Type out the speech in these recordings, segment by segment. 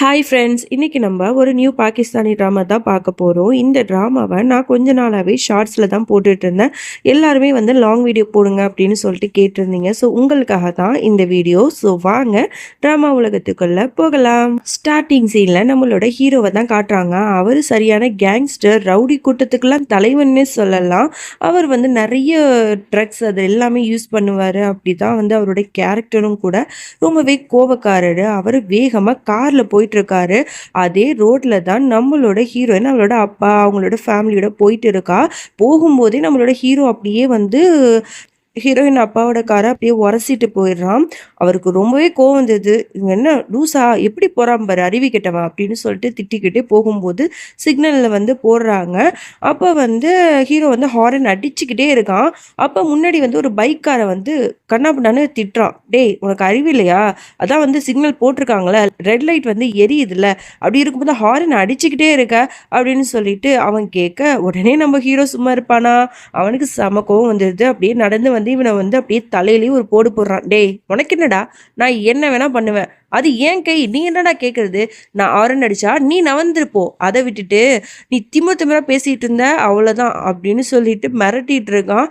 Hi friends இன்றைக்கி நம்ம ஒரு நியூ பாகிஸ்தானி ட்ராமா தான் பார்க்க போகிறோம் இந்த ட்ராமாவை நான் கொஞ்ச நாளாகவே ஷார்ட்ஸில் தான் போட்டுட்டு இருந்தேன். எல்லாருமே வந்து லாங் வீடியோ போடுங்க அப்படின்னு சொல்லிட்டு கேட்டிருந்தீங்க. ஸோ உங்களுக்காக தான் இந்த வீடியோ ஸோ வாங்க ட்ராமா உலகத்துக்குள்ளே போகலாம். ஸ்டார்டிங் சீனில் நம்மளோட ஹீரோவை தான் காட்டுறாங்க. அவர் சரியான கேங்ஸ்டர் ரவுடி கூட்டத்துக்கெல்லாம் தலைவன்னே சொல்லலாம். அவர் வந்து நிறைய ட்ரக்ஸ் அது எல்லாமே யூஸ் பண்ணுவார். அப்படி தான் வந்து அவருடைய கேரக்டரும் கூட ரொம்பவே கோபக்காரர் அவர் வேகமாக காரில் போயிட்டுருக்காரு. அதே ரோட்டில் தான் நம்மளோட ஹீரோயின் அவளோட அப்பா அவங்களோட ஃபேமிலியோட போயிட்டு இருக்கா போகும்போதே நம்மளோட ஹீரோ அப்படியே வந்து ஹீரோயின் அப்பாவோட காரை அப்படியே உரசிட்டு போயிடுறான். அவருக்கு ரொம்பவே கோவம் வந்தது. இவங்க என்ன லூசா எப்படி போகிறான் பாரு அறிவி கெட்டவன் அப்படின்னு சொல்லிட்டு திட்டிக்கிட்டே போகும்போது சிக்னலில் வந்து போடுறாங்க. அப்போ வந்து ஹீரோ வந்து ஹாரன் அடிச்சுக்கிட்டே இருக்கான். அப்போ முன்னாடி வந்து ஒரு பைக்காரை வந்து கண்ணா திட்டுறான். டேய் உனக்கு அறிவு இல்லையா? அதான் வந்து சிக்னல் போட்டிருக்காங்களே ரெட் லைட் வந்து எரியுதுல்ல அப்படி இருக்கும்போது ஹாரன் அடிச்சுக்கிட்டே இருக்க அப்படின்னு சொல்லிட்டு அவன் கேட்க உடனே நம்ம ஹீரோ சும்மா இருப்பானா? அவனுக்கு செம கோவம் வந்துடுது அப்படியே நடந்து வந்து இவனை வந்து அப்படியே தலையிலேயே ஒரு போடு போடுறான். டேய் உனக்கு என்ன என்னடா நான் என்ன வேணா பண்ணுவேன். அது ஏன் கை? நீ என்னடா கேட்குறது நான் ஆரன் அடிச்சா நீ நவந்திருப்போ. அதை விட்டுட்டு நீ திமிர திமிரா பேசிகிட்டு இருந்த அவ்வளோதான் அப்படின்னு சொல்லிட்டு மிரட்டிட்டு இருக்கான்.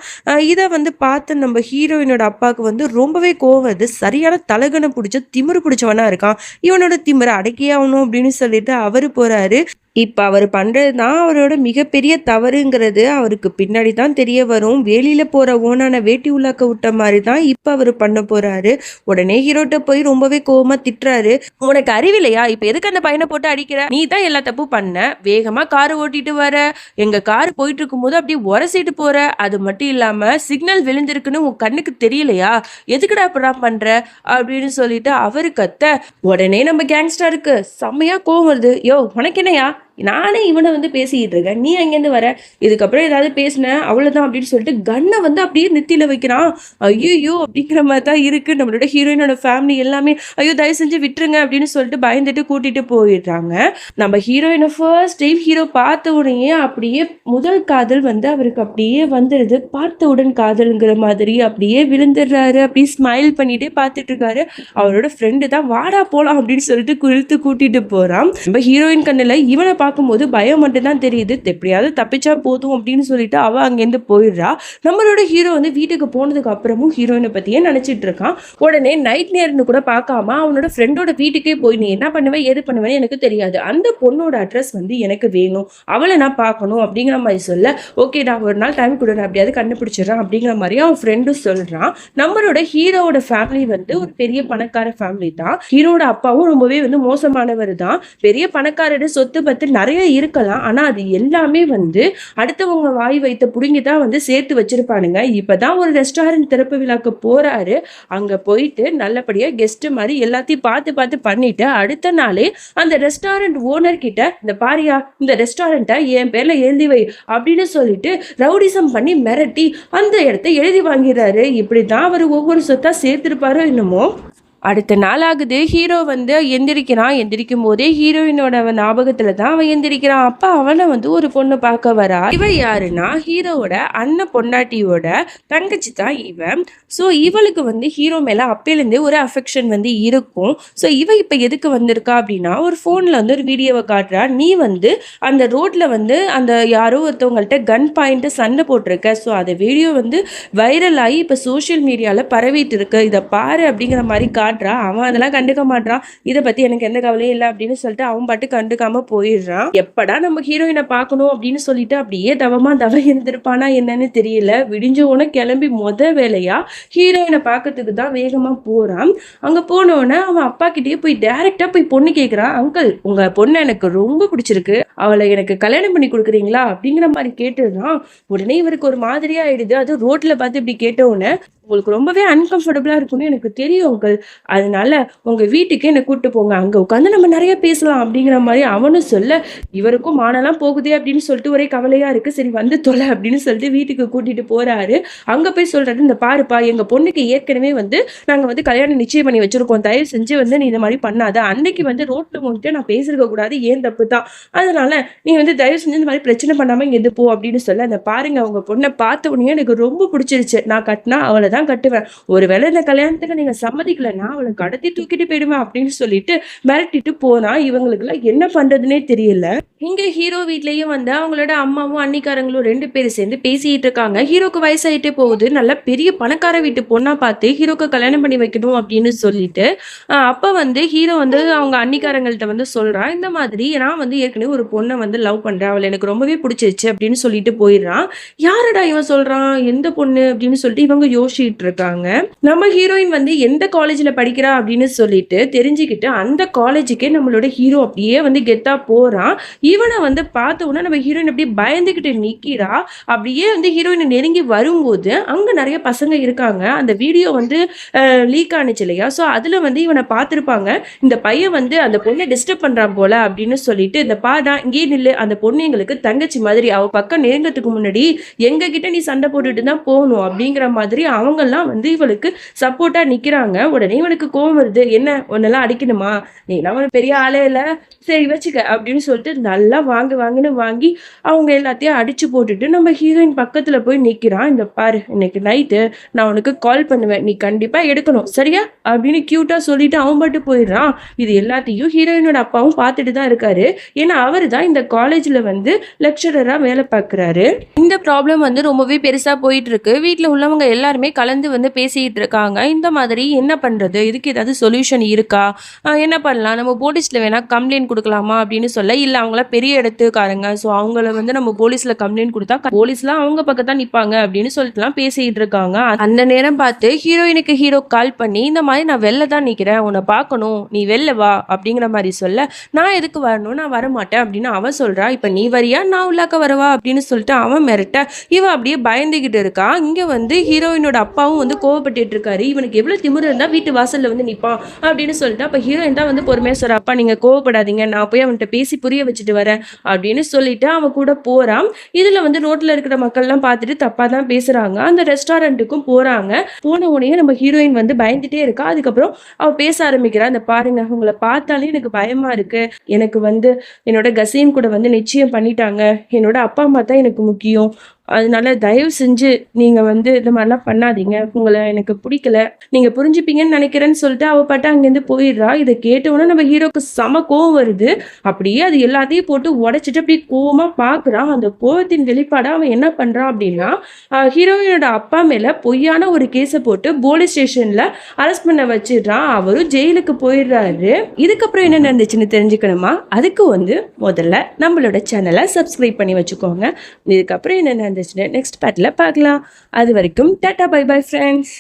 இதை வந்து பார்த்து நம்ம ஹீரோயினோட அப்பாவுக்கு வந்து ரொம்பவே கோவம் வருது. சரியான தலகனை பிடிச்ச திமிரு பிடிச்சவனா இருக்கான். இவனோட திமிரை அடக்கியே ஆகணும் அப்படின்னு சொல்லிட்டு அவர் போறாரு. இப்போ அவர் பண்ணுறது தான் அவரோட மிகப்பெரிய தவறுங்கிறது. அவருக்கு பின்னாடி தான் தெரிய வரும். வேலியில் போகிற ஓனான வேட்டி உள்ளாக்க விட்ட மாதிரி தான் இப்போ அவர் பண்ண போகிறாரு உடனே ஹீரோட்ட போய் ரொம்பவே கோபமாக திட்டுறாரு. உனக்கு அறிவில்லையா இப்போ எதுக்கு அந்த பையனை போட்டு அடிக்கிற? நீ தான் எல்லா தப்பு பண்ண. வேகமாக கார் ஓட்டிட்டு வர. எங்கள் கார் போயிட்டு இருக்கும்போது அப்படியே உரசிட்டு போகிற அது மட்டும் இல்லாமல் சிக்னல் விழுந்திருக்குன்னு உன் கண்ணுக்கு தெரியலையா? எதுக்குடா அப்படிலாம் பண்ணுற அப்படின்னு சொல்லிட்டு அவரு கத்த. உடனே நம்ம கேங்ஸ்டருக்கு செம்மையா கோவம் வருது. யோ உனக்கு என்னையா? நானே இவனை வந்து பேசிக்கிட்டு இருக்கேன். நீ அங்கேருந்து வர. இதுக்கப்புறம் ஏதாவது பேசினேன் அவ்வளோதான் அப்படின்னு சொல்லிட்டு கண்ணை வந்து அப்படியே நெத்தியில வைக்கிறான். ஐயோ அப்படிங்கிற மாதிரி தான் இருக்கு. நம்மளோட ஹீரோயினோட ஃபேமிலி எல்லாமே. ஐயோ தயவு செஞ்சு விட்டுருங்க அப்படின்னு சொல்லிட்டு பயந்துட்டு கூட்டிட்டு போயிடுறாங்க. நம்ம ஹீரோயினை ஃபர்ஸ்ட் டைம் ஹீரோ பார்த்த உடனே அப்படியே முதல் காதல் வந்து அவருக்கு அப்படியே வந்துடுது பார்த்த உடன் காதல்ங்கிற மாதிரி அப்படியே விழுந்துடுறாரு. அப்படியே ஸ்மைல் பண்ணிட்டே பார்த்துட்டு இருக்காரு. அவரோட ஃப்ரெண்டு தான் வாடா போலாம் அப்படின்னு சொல்லிட்டு குளித்து கூட்டிட்டு போறான். நம்ம ஹீரோயின் கண்ணில் இவனை பார்க்கும்போது பயம் மட்டும்தான் தெரியுது. எப்படியாவது தப்பிச்சா போதும் அப்படின்னு சொல்லிட்டு அவள் அங்கேருந்து போயிடுறா. நம்மளோட ஹீரோ வந்து வீட்டுக்கு போனதுக்கு அப்புறமும் ஹீரோயினை பற்றியே நினைச்சிட்டு இருக்கான். உடனே நைட் நேர்னு கூட பார்க்காம அவனோட ஃப்ரெண்டோட வீட்டுக்கே போய் நீ என்ன பண்ணுவேன் எது பண்ணுவேன்னு எனக்கு தெரியாது. அந்த பொண்ணோட அட்ரஸ் வந்து எனக்கு வேணும். அவளை நான் பார்க்கணும். அப்படிங்கிற மாதிரி சொல்ல ஓகே நான் ஒரு நாள் டைம் கொடு நான் அப்படியாவது கண்டுபிடிச்சிடுறேன். அப்படிங்கிற மாதிரி அவன் ஃப்ரெண்டும் சொல்றான். நம்மளோட ஹீரோவோட ஃபேமிலி வந்து ஒரு பெரிய பணக்கார ஃபேமிலி தான். ஹீரோட அப்பாவும் ரொம்பவே வந்து மோசமானவர் தான். பெரிய பணக்காரர் சொத்து பத்து நிறைய இருக்கலாம். ஆனால் அது எல்லாமே வந்து அடுத்தவங்க வாய் வைத்த பிடுங்கி தான் வந்து சேர்த்து வச்சுருப்பானுங்க. இப்போ தான் ஒரு ரெஸ்டாரண்ட் திறப்பு விழாக்கு போகிறாரு அங்கே போயிட்டு நல்லபடியாக கெஸ்ட்டு மாதிரி எல்லாத்தையும் பார்த்து பார்த்து பண்ணிவிட்டு அடுத்த நாளே அந்த ரெஸ்டாரண்ட் ஓனர் கிட்ட இந்த பாரியா இந்த ரெஸ்டாரண்ட்டை என் பேரில் எழுதி வை அப்படின்னு சொல்லிட்டு ரவுடிசம் பண்ணி மிரட்டி அந்த இடத்த எழுதி வாங்கிறாரு இப்படிதான் அவர் ஒவ்வொரு சொத்தாக சேர்த்துருப்பாரோ என்னமோ. அடுத்த நாள் ஆகுது ஹீரோ வந்து எந்திரிக்கிறான். எந்திரிக்கும் போதே ஹீரோயினோட ஞாபகத்துல தான் அவன் எந்திரிக்கிறான். அப்ப அவனை வந்து ஒரு பொண்ணு பார்க்க வரா. இவ யாருன்னா ஹீரோவோட அண்ணன் பொண்டாட்டியோட தங்கச்சி தான் இவன் ஸோ இவளுக்கு வந்து ஹீரோ மேல அப்பையிலேருந்தே ஒரு அஃபெக்ஷன் வந்து இருக்கும். ஸோ இவ இப்ப எதுக்கு வந்திருக்கா அப்படின்னா ஒரு ஃபோன்ல வந்து ஒரு வீடியோவை காட்டுறா. நீ வந்து அந்த ரோட்ல வந்து அந்த யாரோ ஒருத்தவங்கள்ட்ட கன் பாயிண்ட் சண்டை போட்டிருக்க. ஸோ அந்த வீடியோ வந்து வைரல் ஆகி இப்போ சோஷியல் மீடியாவில் பரவிட்டு இருக்கு. இதை பாரு அப்படிங்கிற மாதிரி காட்டுறா அவன் அதெல்லாம் கண்டுக்க மாட்டான் இதை பத்தி எனக்கு எந்த கவலையும் இல்லை அப்படின்னு சொல்லிட்டு அவன் பாட்டு கண்டுக்காம போயிடுறான். எப்படா நம்ம ஹீரோயினை பார்க்கணும் அப்படின்னு சொல்லிட்டு அப்படியே தவமா தவ இருந்திருப்பானா என்னன்னு தெரியல. விடிஞ்ச உடனே கிளம்பி மொத வேலையா ஹீரோயினை பார்க்கறதுக்கு தான் வேகமா போறான். அங்க போன உடனே அவன் அப்பா கிட்டயே போய் டைரக்டா போய் பொண்ணு கேட்கிறான் அங்கிள் உங்க பொண்ணு எனக்கு ரொம்ப பிடிச்சிருக்கு. அவளை எனக்கு கல்யாணம் பண்ணி கொடுக்குறீங்களா? அப்படிங்கிற மாதிரி கேட்டுதான் உடனே இவருக்கு ஒரு மாதிரியா ஆயிடுது. அது ரோட்ல பார்த்து இப்படி கேட்ட உடனே உங்களுக்கு ரொம்பவே அன்கம்ஃபர்டபுளாக இருக்கும்னு எனக்கு தெரியும் உங்கள் அதனால உங்கள் வீட்டுக்கே என்னை கூப்பிட்டு போங்க. அங்கே உட்காந்து நம்ம நிறைய பேசலாம் அப்படிங்கிற மாதிரி அவனும் சொல்ல இவருக்கும் மானெல்லாம் போகுதே அப்படின்னு சொல்லிட்டு ஒரே கவலையாக இருக்குது சரி வந்து தொலை அப்படின்னு சொல்லிட்டு வீட்டுக்கு கூட்டிகிட்டு போகிறாரு அங்கே போய் சொல்கிறது இந்த பாருப்பா எங்கள் பொண்ணுக்கு ஏற்கனவே வந்து நாங்கள் வந்து கல்யாணம் நிச்சயம் பண்ணி வச்சுருக்கோம். தயவு செஞ்சு வந்து நீ இந்த மாதிரி பண்ணாத. அன்னைக்கு வந்து ரோட்டில் உங்ககிட்ட நான் பேசியிருக்க கூடாது. ஏன் தப்பு தான்? அதனால நீ வந்து தயவு செஞ்சு இந்த மாதிரி பிரச்சனை பண்ணாமல் இங்கே போ அப்படின்னு சொல்ல அந்த பாருங்க அவங்க பொண்ணை பார்த்த உடனே எனக்கு ரொம்ப பிடிச்சிருச்சு. நான் கட்டினா அவளை தான் தான் கட்டுவேன். ஒருவேளை இந்த கல்யாணத்துக்கு நீங்க சம்மதிக்கலைன்னா அவளை கடத்தி தூக்கிட்டு போயிடுவேன் அப்படின்னு சொல்லிட்டு மிரட்டிட்டு போனா இவங்களுக்குலாம் என்ன பண்றதுன்னே தெரியல. இங்க ஹீரோ வீட்லயும் வந்து அவங்களோட அம்மாவும் அன்னிக்காரங்களும் ரெண்டு பேரும் சேர்ந்து பேசிட்டு இருக்காங்க. ஹீரோக்கு வயசாயிட்டே போகுது. நல்ல பெரிய பணக்கார வீட்டு பொண்ணா பார்த்து ஹீரோக்கு கல்யாணம் பண்ணி வைக்கணும் அப்படின்னு சொல்லிட்டு அப்போ அப்ப வந்து ஹீரோ வந்து அவங்க அன்னிக்காரங்கள்ட்ட வந்து சொல்றான் இந்த மாதிரி நான் வந்து ஏற்கனவே ஒரு பொண்ணை வந்து லவ் பண்றேன். அவளை எனக்கு ரொம்பவே பிடிச்சிருச்சு அப்படின்னு சொல்லிட்டு போயிடுறான் யாரடா இவன் சொல்றான்? எந்த பொண்ணு? அப்படின்னு சொல்லிட்டு இவங்க யோசிச்சுட்டு இருக்காங்க நம்ம ஹீரோயின் வந்து எந்த காலேஜ்ல படிக்கிறா அப்படின்னு சொல்லிட்டு தெரிஞ்சுக்கிட்டு அந்த காலேஜுக்கே நம்மளோட ஹீரோ அப்படியே வந்து கெத்தா போறான் இவனை வந்து பார்த்த உடனே நம்ம ஹீரோயின் அப்படியே பயந்துகிட்டு நிக்கிறா. அப்படியே வந்து ஹீரோயினை நெருங்கி வரும்போது அங்க நிறைய பசங்க இருக்காங்க. அந்த வீடியோ வந்து லீக் ஆனிச்சு இல்லையா? ஸோ அதுல வந்து இவனை பார்த்துருப்பாங்க. இந்த பையன் வந்து அந்த பொண்ணை டிஸ்டர்ப் பண்றான் போல அப்படின்னு சொல்லிட்டு இந்த பாடா இங்கே நில்லு. அந்த பொண்ணு எங்களுக்கு தங்கச்சி மாதிரி. அவ பக்கம் நெருங்கத்துக்கு முன்னாடி எங்க கிட்ட நீ சண்டை போட்டுட்டு தான் போகணும். அப்படிங்கிற மாதிரி அவங்கெல்லாம் வந்து இவளுக்கு சப்போர்ட்டா நிக்கிறாங்க. உடனே இவனுக்கு கோவம் வருது. என்ன? உன்னெல்லாம் அடிக்கணுமா? நீ நம்ம பெரிய ஆளே இல்லை. சரி வச்சுக்க. அப்படின்னு சொல்லிட்டு நல்லா வாங்கு வாங்கின்னு வாங்கி அவங்க எல்லாத்தையும் அடிச்சு போட்டுட்டு நம்ம ஹீரோயின் பக்கத்துல போய் நிக்கிறான். இந்த பாரு இன்னைக்கு நைட்டு நான் உனக்கு கால் பண்ணுவேன். நீ கண்டிப்பா எடுக்கணும். சரியா? அப்படின்னு க்யூட்டாக சொல்லிட்டு அவன் பாட்டு போயிடுறான். இது எல்லாத்தையும் ஹீரோயினோட அப்பாவும் பார்த்துட்டு தான் இருக்காரு. ஏன்னா அவர் தான் இந்த காலேஜ்ல வந்து லெக்சரராக வேலை பார்க்குறாரு. இந்த ப்ராப்ளம் வந்து ரொம்பவே பெருசா போயிட்டு இருக்கு. வீட்டில் உள்ளவங்க எல்லாருமே கலந்து வந்து பேசிக்கிட்டு இருக்காங்க இந்த மாதிரி என்ன பண்ணுறது இதுக்கு ஏதாவது சொல்யூஷன் இருக்கா? என்ன பண்ணலாம்? நம்ம போலீஸில் வேணால் கம்ப்ளைண்ட் கொடுக்கலாமா அப்படின்னு சொல்ல இல்லை அவங்கள பெரிய இடத்துக்காரங்க. ஸோ அவங்கள வந்து நம்ம போலீஸில் கம்ப்ளைண்ட் கொடுத்தா போலீஸ்லாம் அவங்க பக்கத்தான் நிற்பாங்க அப்படின்னு சொல்லிட்டுலாம் பேசிக்கிட்டு இருக்காங்க அந்த நேரம் பார்த்து ஹீரோயினுக்கு ஹீரோ கால் பண்ணி இந்த மாதிரி நான் வெளில தான் நிற்கிறேன் உன்னை பார்க்கணும். நீ வெளில வா. அப்படிங்கிற மாதிரி சொல்ல நான் எதுக்கு வரணும்? நான் வரமாட்டேன். அப்படின்னு அவன் சொல்கிறா இப்போ நீ வரியா? நான் உள்ளாக்க வரவா? அப்படின்னு சொல்லிட்டு அவன் மிரட்ட இவன் அப்படியே பயந்துக்கிட்டு இருக்கா. இங்கே வந்து ஹீரோயினோட அப்பாவும் வந்து கோவப்பட்டுட்டு இருக்காரு இவனுக்கு எவ்வளவு திமிரு இருந்தா வீட்டு வாசல்ல வந்து நிற்பான் அப்படின்னு சொல்லிட்டு அப்ப ஹீரோயின் தான் வந்து பொறுமையாக சொல்ற அப்பா நீங்க கோவப்படாதீங்க. நான் போய் அவன்கிட்ட பேசி புரிய வச்சுட்டு வரேன் அப்படின்னு சொல்லிட்டு அவன் கூட போறான். இதில் வந்து ரோட்ல இருக்கிற மக்கள்லாம் பார்த்துட்டு தப்பாக தான் பேசுகிறாங்க அந்த ரெஸ்டாரண்ட்டுக்கும் போறாங்க. போன உடனே நம்ம ஹீரோயின் வந்து பயந்துட்டே இருக்கா. அதுக்கப்புறம் அவள் பேச ஆரம்பிக்கிறா அந்த பாருங்க உங்களை பார்த்தாலே எனக்கு பயமா இருக்கு. எனக்கு வந்து என்னோட கசீன் கூட வந்து நிச்சயம் பண்ணிட்டாங்க. என்னோட அப்பா அம்மா தான் எனக்கு முக்கியம். அதனால தயவு செஞ்சு நீங்கள் வந்து இந்த மாதிரிலாம் பண்ணாதீங்க. உங்களை எனக்கு பிடிக்கல. நீங்கள் புரிஞ்சுப்பீங்கன்னு நினைக்கிறேன்னு சொல்லிட்டு அவள் பாட்டு அங்கேருந்து போயிடுறா. இதை கேட்டவுடனே நம்ம ஹீரோக்கு செம கோவம் வருது. அப்படியே அது எல்லாத்தையும் போட்டு உடைச்சிட்டு அப்படியே கோவமாக பார்க்குறான் அந்த கோவத்தின் வெளிப்பாடாக அவன் என்ன பண்ணுறான் அப்படின்னா ஹீரோயினோட அப்பா மேலே பொய்யான ஒரு கேஸை போட்டு போலீஸ் ஸ்டேஷனில் அரெஸ்ட் பண்ண வச்சிடுறான் அவரும் ஜெயிலுக்கு போயிடுறாரு. இதுக்கப்புறம் என்ன நடந்துச்சுன்னு தெரிஞ்சுக்கணுமா? அதுக்கு வந்து முதல்ல நம்மளோட சேனலை சப்ஸ்கிரைப் பண்ணி வச்சுக்கோங்க. இதுக்கப்புறம் என்ன நடந்துச்சுன்னு நெக்ஸ்ட் பார்ட்டில் பார்க்கலாம். அது வரைக்கும் டாட்டா பை பை ஃப்ரெண்ட்ஸ்